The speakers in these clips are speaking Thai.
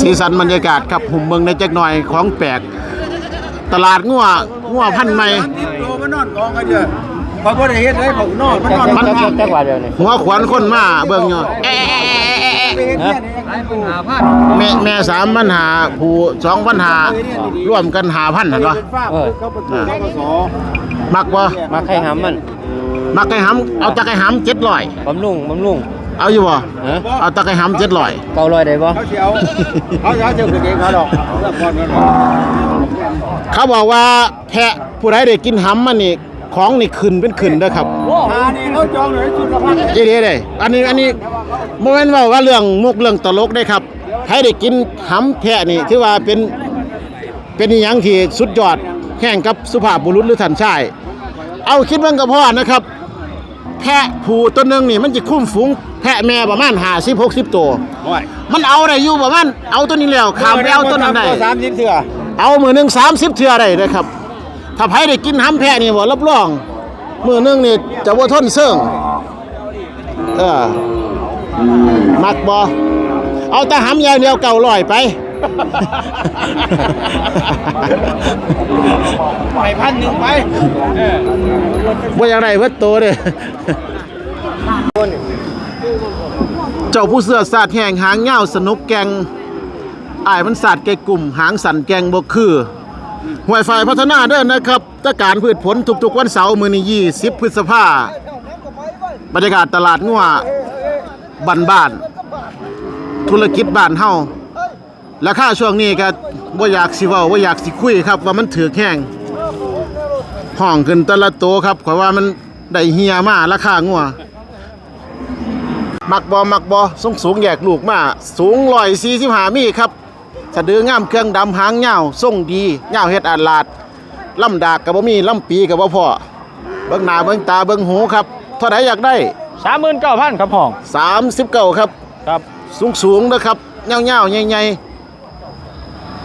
สีสันบรรยากาศครับหุ่มเมืองในจักหน่อยของแปลกตลาดงัวงัวพันธุ์ใหม่โลมานอนกองกันเยอะพอบ่ได้เฮ็ดเลยผมนอนมันนอนมันจักว่าเดียวนี่หัวขวานคนมาเบิ่งอยู่แอะแอะแอะแอะไปเฮ็ดเนี่ยนี่หาพันแม่แม่สามปัญหาผู้สองปัญหาร่วมกันหาพันหันวะเป็นฟ้าเข้าประตูเข้ามาสอมักบ่มาไข่หำมัน มักไก่หำเอาตะไก่หำเจ็ดร้อยบำรุงบำรุง เอาอยู่บ่ฮะเอาตะไก่หำเจ็ดร้อยเก้าร้อยได้บ่เขาสิเอาเขาจะเอาเจ้าคือเองเขาดอกเอาละก่อนก่อนเขาบอกว่าแพะผู้ใดได้กินหำมันนี่ของนี่ขึ้นเป็นขึ้นเด้อครับหานี่เขาจองเลยชุดละพันเจ๊เด้เด้อันนี้อันนี้โมเมนต์ว่าว่าเรื่องมุกเรื่องตลกได้ครับใครได้กินหำแพะนี่ถือว่าเป็นเป็นอหยังที่สุดยอดแข่งกับสุภาพบุรุษหรือท่านชาย เอาคิดเบิ่งกับพ่อนะครับ แพะผูตัวหนึงนี่มันจะคุ้มฝูงแพะแม่ประมาณ50 60ตัว โอ้ยมันเอาได้อยู่ประมาณเอาตัวนี้แล้วขามไปเอาตัวนั้นได้ สามสิบเถื่อเอามือหนึ่งสามสิบเทื่อได้เลยครับ ถ้าไผได้กินห้ำแพะนี่บ่รับรอง มือหนึงนี่จะบ่ทนเสื่องเออมักบ่เอาแต่ห้ำอย่างเดียวเก่าลอยไป ไปพันหนึ่งไปบ่าอย่างไรเพิ่นโตเด้อเจ้าผู้เสื้อสาดแห่งหางเงาสนุกแกงอายมันสาดแกกลุ่มหางสั่นแกงบ่คือหวยไฟพัฒนาเด้อนะครับตะการพืชผลทุกๆวันเสาร์มื้อนี้ 20 พฤษภาบรรยากาศตลาดงัวบ้านๆธุรกิจบ้านเฮา ราคาช่วงนี้ก็บ่อยากสิเว้าบ่อยากสิคุยครับ ว่ามันถือแห้งห้องขึ้นแต่ละโตวครับขอยว่ามันได้เฮียมาราคางัวมักบอมักบอสูงสูงแยกลูกมาสูงร้อยสี่สิบห้ามีครับสะดืองามเครื่องดำหางเงาวทรงดีเงาวเฮ็ดอาดลาดลำดากกับบ่มีลำปีกับบ่พอเบิ่งหน้าเบิ่งตาเบิ่งหูครับเท่าไหร่อยากได้สามหมื่นเก้าพันครับห้อง39ครับครับ สูงสูงๆนะครับเงาเงาๆใหญ่ๆ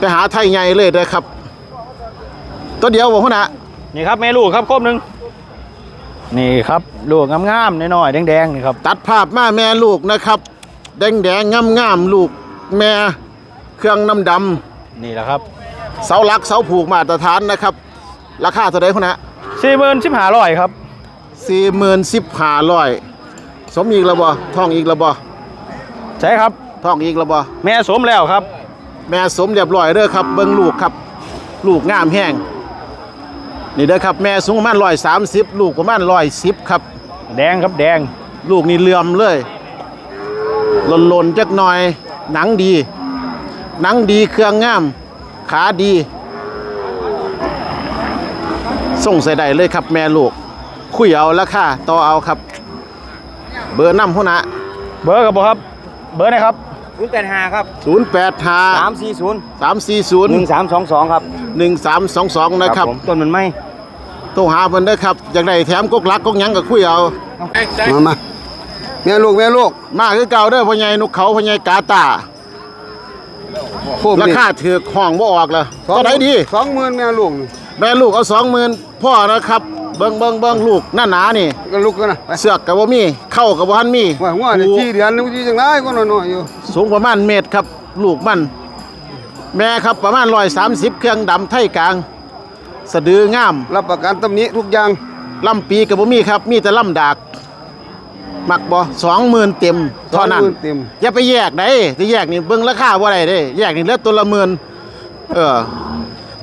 ไปหาไทยใหญ่เลยเด้อครับ ตัวเดียวบ่ฮู้นะนี่ครับแม่ลูกครับครบหนึ่งนี่ครับลูกงามๆน้อยๆแดงๆนี่ครับตัดภาพมาแม่ลูกนะครับ แดงแดงงามงามๆลูกแม่เครื่องน้ำดนี่แหละครับำเสาหลักเสาผูกมาตรฐานนะครับ ราคาเท่าไรคุณนะสี่หมื่นสิบห้าร้อยครับสี่หมื่นสิบห้าร้อยสมอีกแล้วบ่ท่องอีกแล้วบ่ใช่ครับ ท่องอีกแล้วบ่แม่สมแล้วครับ แม่สมเรียบร้อยเด้อครับเบิ่งลูกครับลูกงามแห้งนี่เด้อครับแม่สูงประมาณร้อยสามสิบลูกประมาณร้อยสิบครับ แดงครับแดง ลูกนี่เหลื่อมเลยหล่นๆจักหน่อยหนังดี หนังดีเครื่องงาม ขาดี ส่งใส่ได้เลยครับแม่ลูก คุยเอาราคาต่อเอาครับ เบอร์น้ำหัวหนะเบอร์กับบ่ครับ เบอร์นะครับ ศูนย์แปดห้าครับ0 8สาม5สี่ศูนย์3 4หนึ่ง0สามสองสองครับ1 3 2 2นะครับผมต้นมันไม่โทรหาเพิ่นเด้อครับอยากได้แถมกกลักกกหยังก็คุยเอามามาแม่ลูกแม่ลูกมาคือเก่าเด้อพ่อใหญ่นกเขาพ่อใหญ่กาตาโคมรานี่คาถือห้องบ่ออกเลยก็ได้ดีสองหมื่นแม่ลูกนี่แม่ลูกเอาสองหมื่นพ่อนะครับ เบิ้งเบิ้งเบิ้งลูกหน้าหนานี่ ก็ลูกกันนะไปเสือกกับบ่มี เข้ากับบ่ทันมีว่าหัวนี่หูสี่เดือนนึกที่จังไรก็น้อยๆอยู่สูงประมาณเมตรครับ ลูกมัน แม่ครับประมาณร้อยสามสิบเครื่องดำไทยกลาง สะดืองามรับประกันตำหนิทุกอย่างลำปีกับบ่มีครับ มีแต่ลำดากมักบ่สองหมื่นเต็มเท่านั้นสองหมื่เต็มอย่าไปแยกได้ที่แยกนี่เบิ่งราคาบ่ได้เด้ แยกนี่เหลือตัวละหมื่นเออ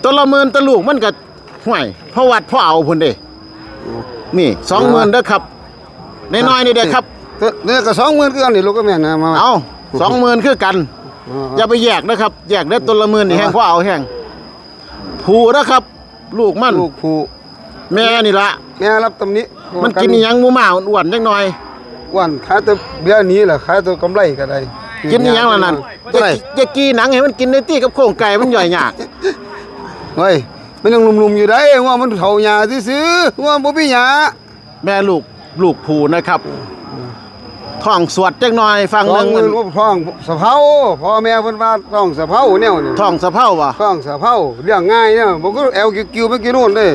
ตัวละหมื่นแตะลูกมันก็ห่วยเพราะวัดเพราะเอาพุ่นเด้ นี่สองหมื่นเด้อครับน้อยๆนี่เด้อครับเอ้อเนี่ยก็สองหมื่นคือกันนี่ลูกก็แม่นะมาเอาสองหมื่นคือกันเอาอย่าไปแยกนะครับแยกได้ตัวละหมื่นนี่แห้งเพราะเอาแห้งผูนะครับ ลูกมันลูกผู้แม่นี่ละแม่รับตำหนิมันกินอิหยังหมูหมาอ้วนๆจักหน่อยอ้วันขายแต่เบี้ยหนี้แหละขายแต่กำไรก็ได้กินอิหยังล่ะนั่นเท่าไหร่อย่ากี้หนังให้มันกินในตี้กับโครงไก่มันย่อยยากเฮ้ย มันยังหนุ่มๆอยู่ได้ว่ามันเฒ่าหญ้าซื่อๆว่าบ่มีหญ้าแม่ลูกลูกผูนะครับท้องสวดจักหน่อยฟังสหอนึ่งงหมื่นว่าท้องสะเภาพ่อแม่เพิ่นว่าท้องสะเภาแนวนี่ท้องสะเพร่าวะท้องสะเภาเลี้ยงง่ายเนี่ยบ่ก็แอวกิ้วๆไปกินโน่นเด้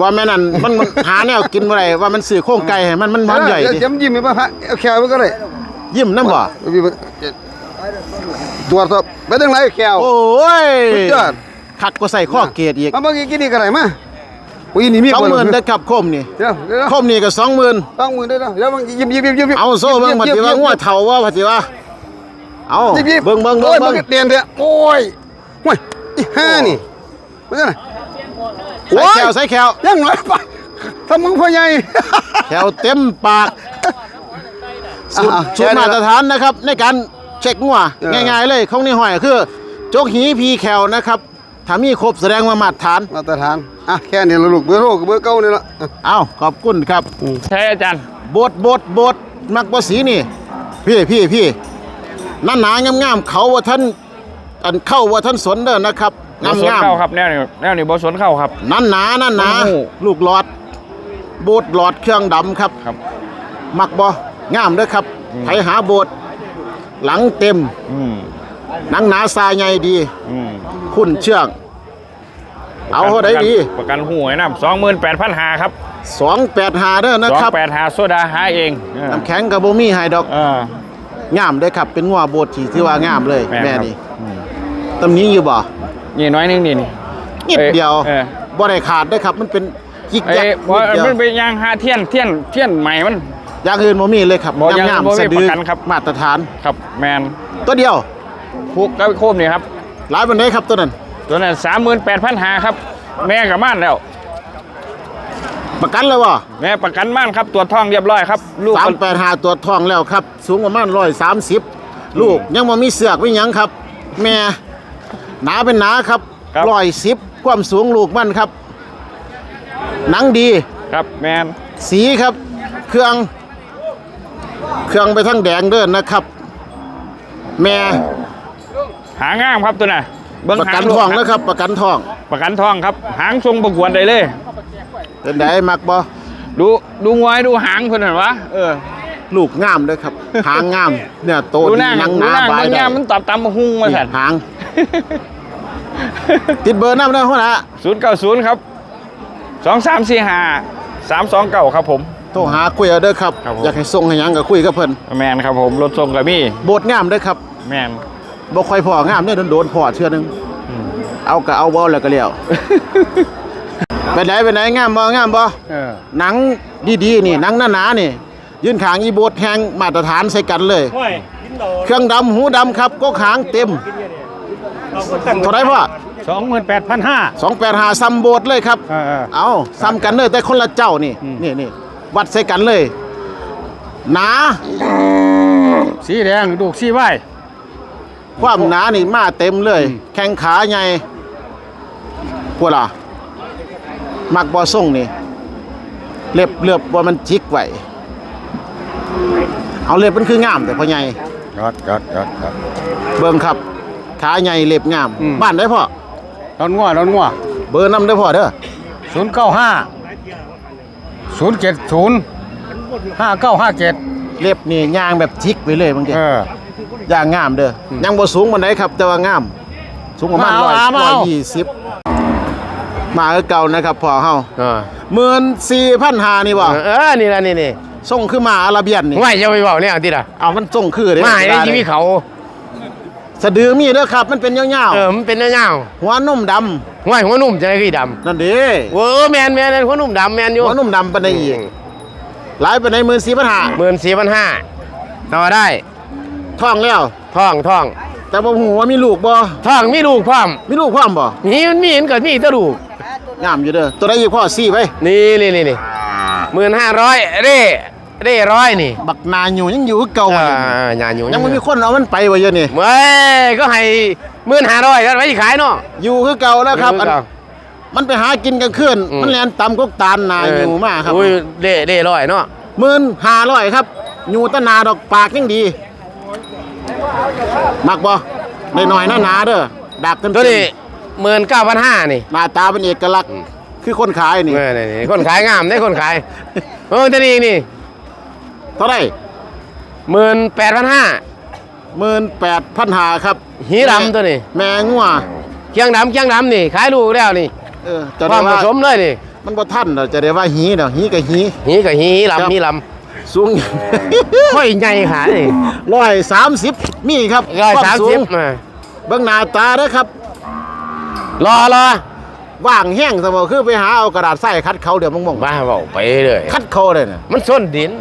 ว่าแม่นั่นมันมันหาแนวกินบ่ได้ว่ามันสื่อโครงไก่ให้มันมันมันใหญ่เดี๋ยวดิจำยิ้มให้ป่ะฮะเอาแค่ไว้ก็ได้ยิ้มน้ำบ่เอาพี่เบิ่งตรวจสอบไปทางไหนแก้วโอ้ยสุดยอด คักก็ใส่ข้อเกตอีกมาเมื่อกี้กินนี่กันไหนมาอุ้ยนี่มีสองหมื่นเด้เด้อครับโคมนี่เดี๋ยวเดี๋ยวโคมนี่ก็สองหมื่นต้องมือได้แล้วเดี๋ยวมึงยิบยิบยิบยิบยิบเอาโซ่เบิ่งมาติว่างัวเฒ่าว่าปฏิว่าเอายิบยิบเบิ่งเบิ่งเบิ่งโอ้ยเบิ่งเดียนเดียโอ้ยโอ้ยอีห้านี่มาจังไหนใส่แขวใส่แขวยังน้อยไปถ้ามึงพ่อใหญ่แขวเต็มปากสูตรอะสูตรแค่นี้มาละตรฐานนะครับ ในการเช็คงัวเออง่ายๆเลยของนี่ห้อยก็คือ โจกหีพีแขวนะครับ ถ้ามีครบแสดงว่ามาตรฐาน มาตรฐานอะแค่นี้ละลูกเบอร์โทรกับเบอร์เก้านี่ละอะเอาขอบคุณครับ ใช่อาจารย์บดบดบดมักบ่สีนี่ พี่พี่พี่นั่นหนางามๆเขาว่าท่านอันเข้าว่าท่านสนเด้อนะครับบ่งามสนงามเข้าครับแนวนี้แนวนี้บ่สนเข้าครับ นั่นหนานั่นหนาโอ้โห ลูกหลอดโบดหลอดเครื่องดำครับ ครับ มักบ่งามเด้อครับอืมไผหาโบดหลังเต็มอืม หนังหนาทรายใหญ่ดี อืมคุ้นเชื่องเอาเท่าใดดี ประกันหูไว้นำ28,500ครับ285เด้อนะครับ285โซดาหาเองเออน้ำแข็งกับบ่มีให้ดอกเออ งามเด้อครับ เป็นงัวโบดที่ที่ว่างามเลย แม่นแม่ครับนี่อืมตำนี้อยู่บ่นี่น้อยหนึงนี่นี่ นิดเอ้ยเดียวเออ บ่ได้ขาดเด้อครับ มันเป็นยิกไอ้ยักบ่นิดเดียวมันเป็นยางหาเทียนเทียนเทียนใหม่มัน อย่างอื่นบ่มีเลยครับบ่อย่างงามบ่ๆมีสะดืปอระกันครับ มาตรฐาน ครับแมนตัวเดียว พุกกับโคมนี่ครับหลายปานใดครับตัวนั้นตัวนั้น38,500ครับ แม่กับม่านแล้ว ประกันแล้วบ่แม่ประกันม่านครับตรวจท้องเรียบร้อยครับ ลูกสามแปดหาตัวทองแล้วครับ สูงประมาณร้อยสามสิบลูกยังบ่มีเสือกไม่ยังครับ แม่หนาเป็นหนาครับ ร้อยสิบความสูงลูกมันครับ หนังดี ครับแมนสีครับ เครื่อง เครื่องไปทั้งแดงเดินนะครับ แม่ หางามครับตัวน่ะเบิ่งประหากันลูทองนะครับ ประกันทองประกันทองครับ หางทรงประกวดได้เลย เป็นไดมักบ่ดูดูงวยดูหางเพิ่นน่ะวะเออลูกงามเด้อครับ หางงาม เนี่ยโตดูดีหน้าหนังหดูนาหน้าบาบายงได้ยามมันตอบตามมาหุ้งมานี่สั่นหาง ติดเบอร์น้ำได้หัวหน้า090ครับ2345 329ครับผม โทรหาคุยเอาเด้อครับ ครับผม อยากให้ส่งให้หยังก็คุยกับเพิ่นแมนครับผมรถทรงกับมี่โบดงามเด้อครับ แมน บ่ค่อยพองามเด้อโดนๆพอเทื่อนึงเอาก็เอาบ่แล้วก็แล้วไปไหนไปไหนงามบ่งามบ่เออหนังดีๆนี่หนังหนาๆนี่ ยืนขางอีโบดแฮงมาตรฐานใส่กันเลย เครื่องดำหูดำครับก็ขางเต็มเท่าไหรพ่อ28,500สองแปดหาซ้ำโบดเลยครับเออเอาซ้ำกันเลยแต่คนละเจ้านี่อืมนี่นี่วัดใส่กันเลยหนาสีแดงดูกสีไว้ ความหนานี่มาเต็มเลย แข้งขาใหญ่พวกล่ะ มักบอส่งนี่ เล็บเลือบว่ามันจิกไว้เอาเล็บมันคืองามแต่พอใหญ่ยอดยอดยอดยอดเบิ่งครับ ขาใหญ่เล็บงาม อืม บ้านได้พ่อนอนงัวนอนงัวเบอร์นำได้พ่อเด้อ095 070 5957เล็บนี่ย่างแบบจิกไปเลยบางทีเออ ย่างงามเด้ออยังบ่สูงปานใดครับ แต่ว่างาม สูงประมาณมาร้อยเอามาร้อยเอา ยี่สิบมาคือเก่านะครับพ่อเฮาเออหมื่นสี่พันหานี่บ่เออนี่ละนี่นี่ส่งคือมาอาราเบียนนี่ไม่จะไปบอกเนี่ยทีละเอามันส่งคือเด้มาในเวลชีวิตเขาสะดือมีเด้อครับ มันเป็นยาวเออมันเป็นเงาๆหัวนุ่มดำๆหัวหัวนุ่มจะได้คือดนั่นเด้ำเออแมนแมนหัวนุ่มดำแมนอยู่หัวนุ่มดำปานใดอีกหลายปานใดหมื่นสี่พันหาหมื่นสี่พันห้าต่อได้ ท้องแล้วท่องท่องแต่บ่ฮู้ว่ามีลูกบ่ท่องมีลูกพร้อมมีลูกพร้อมบ่นี่มันมีเห็นเกิดมีแตะลูกงามอยู่เด้อตัวใดอีกพ่อสี่ไปนี่นี่นี่นี่หมื่นห้าร้อยเร่เร่ร้อยนี่ บักนาอยู่ยังอยู่คือเก่าอ่าอยู่หยาอยู่ยังบ่มีคนเอามันไปไว้เยอะนี่เว้ยก็ให้หมื่นห้าร้อยแล้วไว้ที่ขายเนาะอยู่คือเก่าแล้วครับอันเก่ามันไปหากินกลางคืนอืมมันแลนตำกกตาลนาอยู่มากครับอุ้ยเร่เร่ร้อยเนาะหมื่นห้าร้อยครับอยู่ตะนาดอกปากยังดี มักบ่ได้หน่อยๆหนาๆเด้อดักเต็มๆตัวนี้หมื่นเก้าพันห้านี่หน้าตาเป็นเอกลักษณ์คือคนขายนี่เออนี่นี่คนขายงามได้คนขายเออตัวนี้นี่เท่าไหร่หมื่นแปดพันห้าหมื่นแปดพันหาครับหีดำตัวนี้ แม่งัวเคียงดำเคียงดำนี่ขายลูกแล้วนี่เออจะคได้วามผว่าสมเลยนี่มันบ่ทันเด้อจะได้ว่าหีเด้อหีกับหีหีกับหีครับลำหีล สูง ค่อยใหญ่ขานี่ร้อยสามสิบมีครับร้อยควสามสูสิบงมาเบื้องหน้าตาเด้อครับ รอรอว่างแห้งสมอคือไปหาเอากระดาษใส่คัดเขาเดี๋ยวมึงมองบ้าเบาไปเลย คัดเขาเลยน่ะมันส้นดิน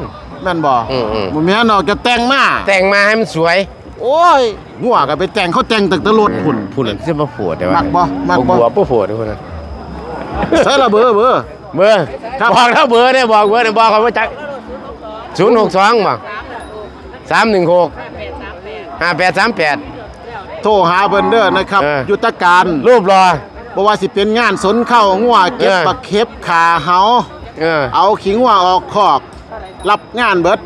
แม่นบ่อืมอืมมันมีนอกจะแต่งมาแต่งมาให้มันสวย โอ้ยงัวก็ไปแต่งเขาแต่งตึกตะลดพุ่นพูดจะมาปวดแต่ว่ามักบ่มักบ่หัวปวดทุกคนนะใส่ละเบอร์เบอร์เบอร์ครับบอกแล้วเบอร์เนี่ยบอกเบอร์เนี่ยบอกเขาว่าจัก ศูนย์หกสองบอกสามหนึ่งหกห้าแปดสามแปด โทรหาเพิ่นเด้อนะครับเออ ยุทธการรูปรอ บ่ว่าสิเป็นงานสนเข้างัวเก็บเออ ปลาเข็บขาเฮาเออ เอาขิงงัวออกคอก รับงานเบิด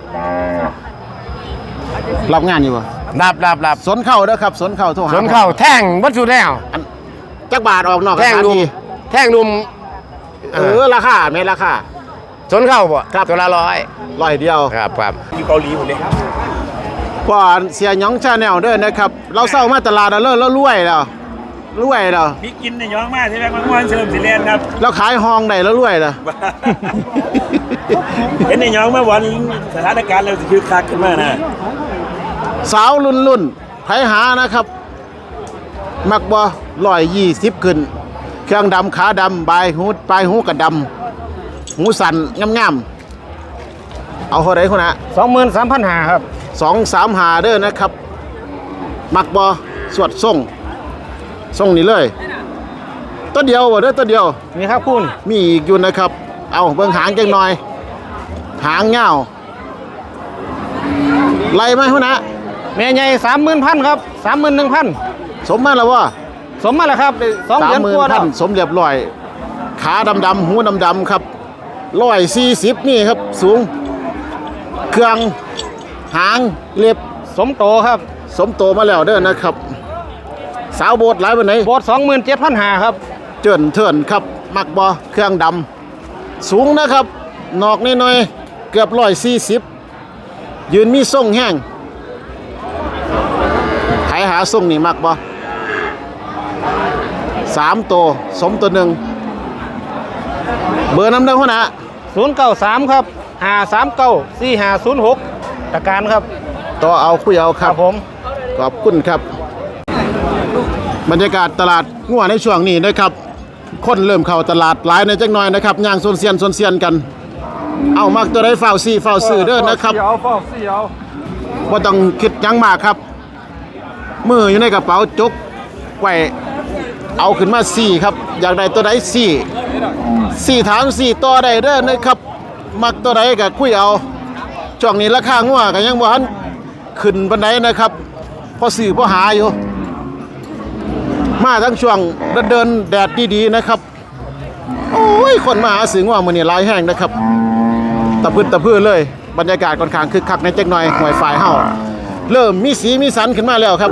รับงานอยู่บ่รับรับรับสนเข้าเด้อครับ สนเข้าโทรหาสนเข้าแท่งวัตถุแล้ว อันจักบาทออกนอกแท่งสถานนุ่มที่แท่งนุ่มเออราคาแม่นราคา สนเข้าบ่ครับ ตัวละร้อยร้อยเดียวครับครับก่อนเสียหยองชาแนลเด้อนะครับ เราเศร้ามาตลาดแล้วเลิศแล้วรวยแล้วรวยแล้วพี่กินในย้องมากใช่ไหมมันวันเสริมสิเลียนครับ เราขายห้องได้แล้วรวยแล้ว เห็นในย้องเมื่อวันสถานการณ์เราจะคือคักขึ้นมานะสาวรุ่นรุ่นไผหานะครับ มักบ่ร้อยยี่สิบขึ้น เครื่องดำขาดำบายหูปลายหูกระดำ หูสั่นงามๆเอาเท่าไรคนนะสองหมื่นสามพันหาครับสองสามหาเด้อนะครับ มักบ่สวดส่งส่งนี่เลยตัวเดียวบ่เด้อตัวเดียวมีครับคุณมีอีกอยู่นะครับ เอาเบิ่งหางจังหน่อย หางเงาวไล่ไหมหัวหนะแม่ใหญ่สามหมื่นพันครับสามหมื่นหนึ่งพันสมมาแล้วว่าสมมาแล้วครับได้สองสามเดือนหมื่กนว่าแล้พัวนสมเรียบร้อย ขาดำดำๆหูดำดำๆครับ ร้อยสี่สิบนี่ครับ สูง เครื่องหางเล็บสมโตครับ สมโตมาแล้วเด้อนะครับ สาวโบดหลายวันไหนโบสสองหมื่นเจ็ดพันหาครับ เจินเถินครับ มักบอเครื่องดำสูงนะครับ นอกน้อยๆเกือบร้อยสี่สิบยืนมีทรงแห้งใครหาทรงนี่มักบอสามตัวสมตัวหนึ่งเบอร์น้ำเด้อหัวหนะศูนย์เก้า สามครับหาสามเก้าสี่หาศูนย์หกตะการครับ ต่อเอาคุยเอาคครัรับบผมขอบคุณครับ บรรยากาศตลาดงัวในช่วงนี้นะครับ คนเริ่มเข้าตลาดหลายในจักหน่อยนะครับย่างโซนเซียนโซนเซียนกัน เอามักตัวใดเฝ้าซี่เฝ้าซื้อเด้อนะครับ เอาเฝ้าสี่เอาบ่ต้องคิดหยังมากครับ มืออยู่ในกระเป๋าจกไว้เอาขึ้นมาสี่ครับ อยากได้ตัวใดสี่ สี่ถามสี่ต่อได้เด้อนะครับ มักตัวใดก็คุยเอาช่วงนี้ราคางัวก็ยังบ่ทันขึ้นปานใดนะครับพอซื้อพอหาอยู่ มาทั้งช่วงเดินๆแดดดีๆนะครับ โอ้ย คนมาหาซื้องัวมื้อนี้หลายแห้งนะครับ ตะพื้นตะพื้นเลย บรรยากาศค่อนข้างคึกคักในจักหน่อยหวยฝ่ายเฮาเริ่มมีสีมีสันขึ้นมาแล้วครับ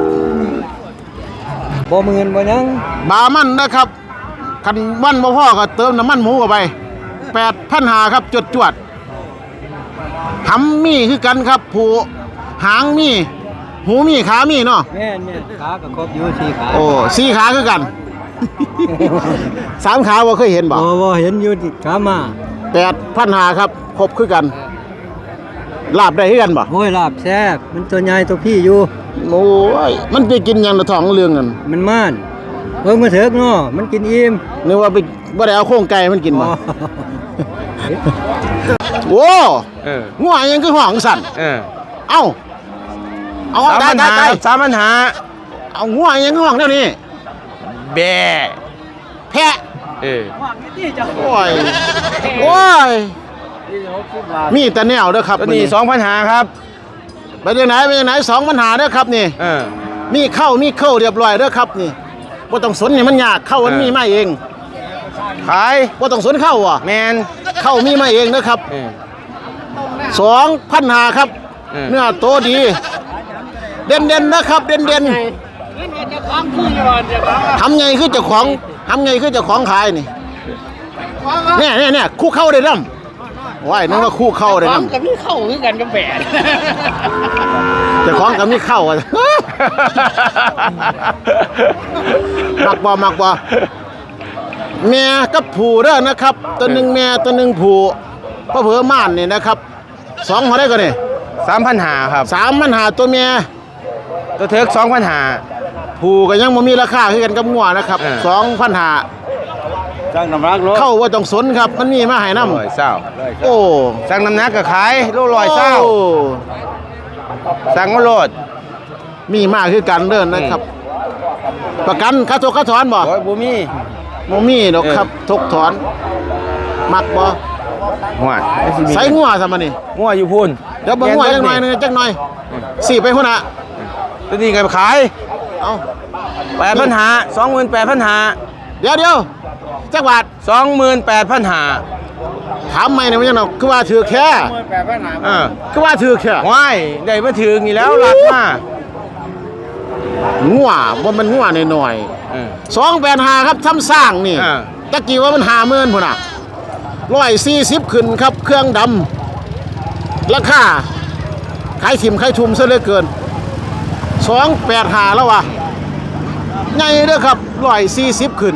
บ่หมื่นบ่ยังบามันนะครับ คันวันบ่พอก็เติมน้ำมันหมูเข้าไป8,500หาครับจวดจวดหำมีคือกันครับ ผูหางมี หูมีขามีเนาะแม่นแม่นขาก็ครบอยู่สี่ขาโอ้สี่ขาคือกัน สามขาบ่เคยเห็นบ่บ่บ่เห็นอยู่ที่ขามา8,500หาครับครบคือกัน ลาบได้คือกันบ่โอ้ยลาบแซ่บมันตัวใหญ่ตัวพี่อยู่โอ้ยมันไปกินหยังละท้องเรื่องนั่นมันม่าน เบิ่งมาเถิกเนาะมันกินอิ่มนึกว่าไปบ่ได้เอาโครงไก่มันกินอ๋บ่อโอ้เอองัวยังคือห้องสั่นเออเอ้าเอาสามได้ปัญได้หาได้สามปัญหา เอางัวยังคือห้องเดี๋ยวนี้แบ่แพะเออโอ้ยโอ้ยมีแต่แนวเด้อครับตัวนี้สองปัญหาครับไปจังไหนไปจังไหนสองปัญหาเด้อครับนี่เออมีเข้ามีเข้าเรียบร้อยเด้อครับนี่ บ่ต้องสนนี่มันยากเข้ามันเออมีมาเองขายบ่ต้องสนเข้าอะ แมนเข้ามีมาเองนะครับเออ สองพันหาครับ เออ เนื้อโตดี เด่นเด่นๆนะครับ เด่นเด่นทำไงคือเจ้าของทำไงคือเจ้าของขายนี่เนี่ยเนี่ยเนี่ยคู่เข้าได้น้ำว้ายนึกว่าคู่เข้าได้น้ำกับพี่เข้าคือกันกับแบดเจ้าของกับมีเข้าอะ มักบ่มักบ่แม่กับผูเด้อนะครับ ตัวหนึ่งแม่ตัวหนึ่งผูพระเผือม่านนี่นะครับสองเขาได้ก่อนนี่สามพันหาครับสามมันหาตัวเมียตัวเทิกสองพันหาผูก็ยังบ่มีราคาคือกันกับงัวนะครับเออสองพันหาจ้างน้ำรักรถเข้าว่าต้องสนครับมันมีมาให้นํร้อยเศร้าโอ้สั่งน้ำหนักก็ขายโลร้อยเศร้าโสั่งมาโลด มีมาคือกันเด้อนนะครับ ประกันค่าทกค่าถอนบ่โอ้ยบ่มีบ่มีดอกครับทกถอน มักบ่หัวใส่งัวซะมานี่งัวอยู่พุ่นเดี๋ยวเบิ่งงัวจักหน่อยหนึงจักหน่อยสี่ไปพุ่นน่ะตัวนี้ก็ขายเอาแปดพันหาสองหมื่นแปดพันหาเดี๋ยวเดี๋ยวจักบาทสองหมื่นแปดพันหาถามใหม่นี่มันยังเนาะคือว่าถือแค่เออคือว่าถือแค่ว้ายได้มาถึงนี่แล้วรักมา งัวบ่มันงัวน้อยเออๆ285ครับซ้ำสร้างนี่อ่า ตะกี้ว่ามัน50,000พุ่นน่ะ140ขึ้นครับ เครื่องดำราคาขายถิ่มขายทุมซะเหลือเกิน285แล้วว่ะใหญ่เด้อครับ140ขึ้น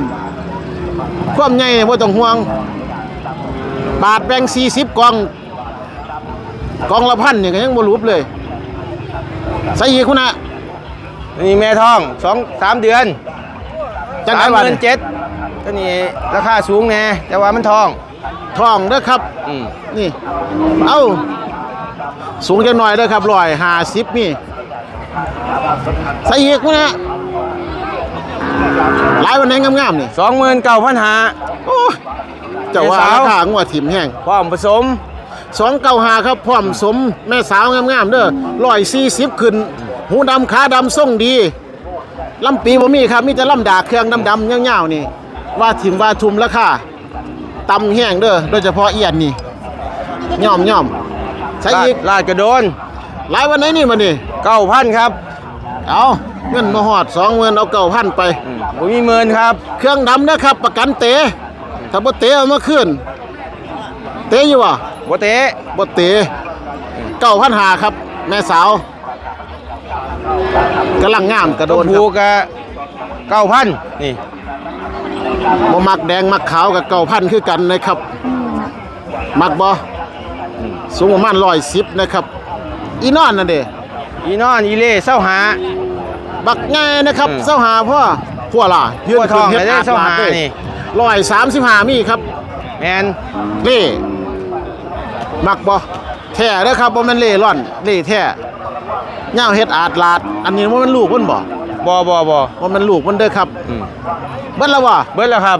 ความใหญ่นี่บ่ต้องห่วง บาทแบ่ง40กล่อง กล่องละพันนี่ก็ยังบ่รูปเลย ใส่อีกคุณน่ะ นี่แม่ท้องสองสามเดือนจังสามได๋หมื่นเจ็ดตัวนี้ราคาสูงแน่แต่ว่ามันทองทองเด้อครับ อืมนี่ เอ้า สูงจังหน่อยเด้อครับร้อยห้าสิบนี่ใส่อีกมั้ยนะหลายวันไหนงามๆนี่สองหมื่นเก้าพันหาโอ้ยเจะว่าแม่สาวราคางัวถิ่มแห้งพร้อมผสมสองเก้าหาครับพร้อมสมแม่สาวงามๆเด้อร้อยสี่สิบขึ้น หูดำขาดำส่งดีลำปีบ่มีครับมีแต่ลำดากเครื่องดำๆเงาวๆนี่ ว่าถิ่มว่าทุมราคาตำแห้งเด้อโดยเฉพาะเอียนนี่ย่อมย่อมใส่ลาดอีกลาดกระโดนหลายวันไหนนี่มานี่เก้าพันครับ เอาเงินมาหอดสองเงินเอาเก่าพันไปอืมผมมีเมินครับ เครื่องดำนะครับ ประกันเตะถ้าบ่เตะเอามาขึ้น เตะอยู่วะบ่เตะบ่เตะเก้าพันหาครับ แม่สาว กำลังงามกระโดตัวนคผูรับกะเก้าพันนี่บ่มักแดงมักขาวกับเก้าพันคือกันนะครับ มักบ่สูงประมาณร้อยสิบนะครับ อีนอนนั่นเด้อีนอนอีเล่เศร้าหา บักง่ายนะครับอืมเส้าหาพ่อพ่อล่ะพ่อทองได้เส้าหานี่ ร้อยสามสิบห้ามีครับ แมนเล่มักบ่แท้เด้อครับบ่แม่นเล่ร่อนเล่แท้ ย่าวเฮ็ดอาดลาด อันนี้บ่แม่นลูกมันบ่บ่บ่บ่บ่แม่นลูกมันเด้อครับอืมเบิดแล้วว่ะเบิดแล้วครับ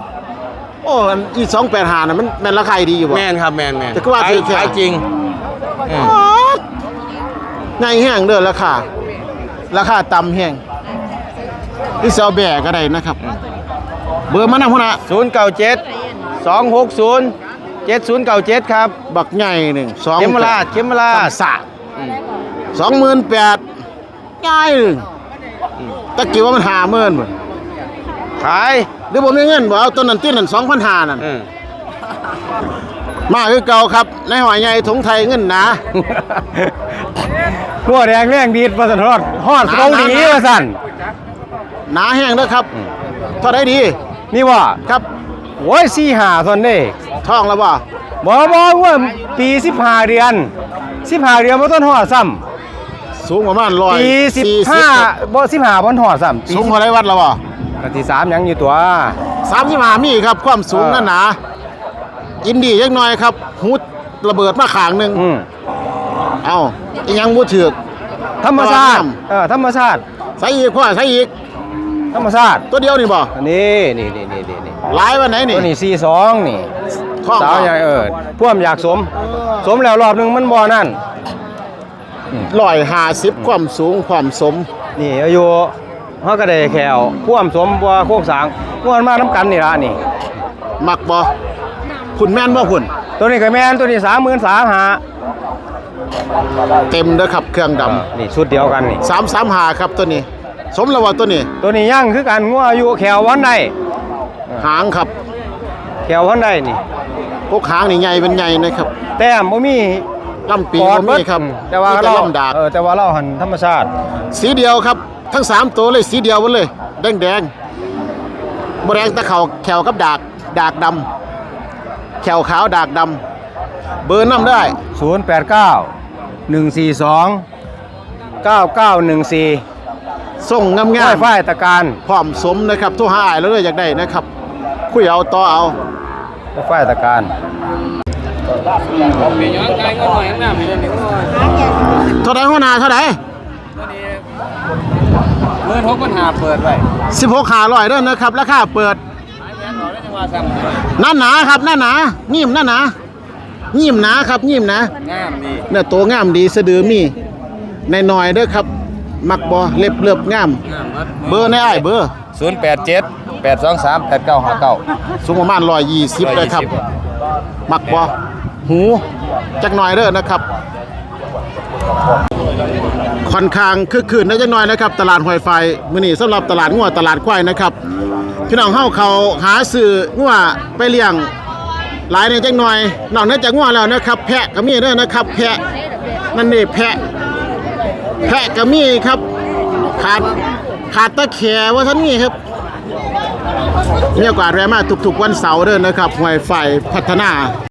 โอ้อันอี285น่ะมันแม่นราคาดีอยู่บ่ แมนครับแมนแมนแต่ก็ว่าขายถือแค่ ขายจริงอืมอ๊อดใหญ่แห้งเด้อราคาราคาต่ำแห้งที่เซาแบกก็ได้นะครับ เบอร์มานำพุ่นน่ะศูนย์เก้าเจ็ดสองหกศูนย์เจ็ดศูนย์เก้าเจ็ดครับ บักใหญ่หนึ่งสองเขมราชเขมราช สะอืม สองหมื่นแปดง่ายหนึ่งตะกี้ว่ามันหาเมื่นบ่ขายเดี๋ยวผมมีเงินบ่เอาต้นนั้นตีนั่นสองพันหานั่นอืมมาคือเก่าครับในหอยใหญ่ถุงไทยเงินหนาหัวแดงแรงดีดมาสันทอดฮอดเกาหลีมาสั่นหนาแห้งเด้อครับเท่าได้ดี นี่ว่าครับโอ้ยสี่หาตอนนี้ท่องแล้วบ่บ่บ่ว่าปีสิบห้าเดือนสิบห้าเดือนบ่ต้นหอดซ้ สูงประมาณร้อำยปีสิบห้าบ่สิบห้าบ่หอดซ้ำปีสูงกว่าไรวัดแล้วบ่กะที่สามยังอยู่ตัวสามสิบห้ามีครับ ความสูงเออนั่นหนาอินดียักหน่อยครับหูระเบิดมาขางหนึ่งอืมเอ้าอีหยังบ่ถือกธรรมชาติตัวงามเออธรรมชาติใส่อีกพ่อใส่อีกธรรมชาติตัวเดียวนี่บ่อันนี้นี่นี่นี่นี่นี่หลายวันไหนนี่ตัวนี้สี่สองนี่ท่องสาวใหญ่เออพ่วมอยากสม สมแล้วรอบหนึงมันบ่นั่น ร้อยห้าสิบความสูงความสม นี่อายุเฮาก็ได้แขวพ่วมสมบ่โคกสร้างม่วนมานํกันนี่ล่ะนี่ มักบ่คุณแม่นบ่คุณตัวนี้ก็แม่นตัวนี้33,000หาเต็มเด้อครับเครื่องดนี่ชุดเดียวกันนี่ำสามสามหาครับตัวนี้ สมแล้วว่าตัวนี้ ตัวนี้ยังคือกันงัวอายุแขววันใดหางครับแขววันใดนี่ พวกหางนี่ใหญ่เป็นใหญ่นะครับ แต้มบ่มี ลำปีปอดบ่เบิมีดครับแต่ว่ามีแต่เราลำดากเออแต่ว่าเราหันธรรมชาติ สีเดียวครับ ทั้งสามตัวเลยสีเดียวหมดเลยแดงแดงๆบ่แดงแตะเขาแขวกับดากดากดำแขวขาวดากดำเบอร์น้ำได้ศูนย์แปดเก้าหนึ่งสี่สองเก้าเก้าหนึ่งสี่ส่งงามง่ายๆฝ้ายตะการพร้อมสมนะครับโทรหาอ้ายแล้วเลยอยากได้นะครับ คุยเอาต่อเอาฝ้ายตะการ เท่าไหร่หัวหน้าเท่าไหร่เมื่อทบปัญหาเปิดไว้สิบหกขาลอยเด้อนะครับราคาเปิดหน้าหนาครับหน้าหนานิ่มหน้าหนานิ่มหนาครับนิ่มหนะงามดีเนื้อตัวงามดีสะดือมีในหน่อยๆเด้อครับมักบอเล็บเลือบงาม เบอร์ในอ้ายเบอร์ศูนย์แปดเจ็ดแปดสองสามแปดเก้าห้าเก้าสูงประมาณร้อยยี่สิบเลยครับ มักบอหูจักหน่อยเด้อนะครับ ค่อนข้างคึกคืนได้จักหน่อยนะครับ ตลาดหอยไฟมื้อนี้สำหรับตลาดงัวตลาดควายนะครับพี่น้องเฮาเขาหาซื้องัวไปเลี้ยงหลายในจักหน่อยนอกเหนือจากงัวแล้วนะครับ แพะก็มีเด้อนะครับ แพะนั่นนี่แพะ แพะก็มีครับขาดขาดตะแขว่าท่านนี่ครับ มีโอกาสแวะมาทุกๆวันเสาร์เด้อนะครับหวยไฟพัฒนา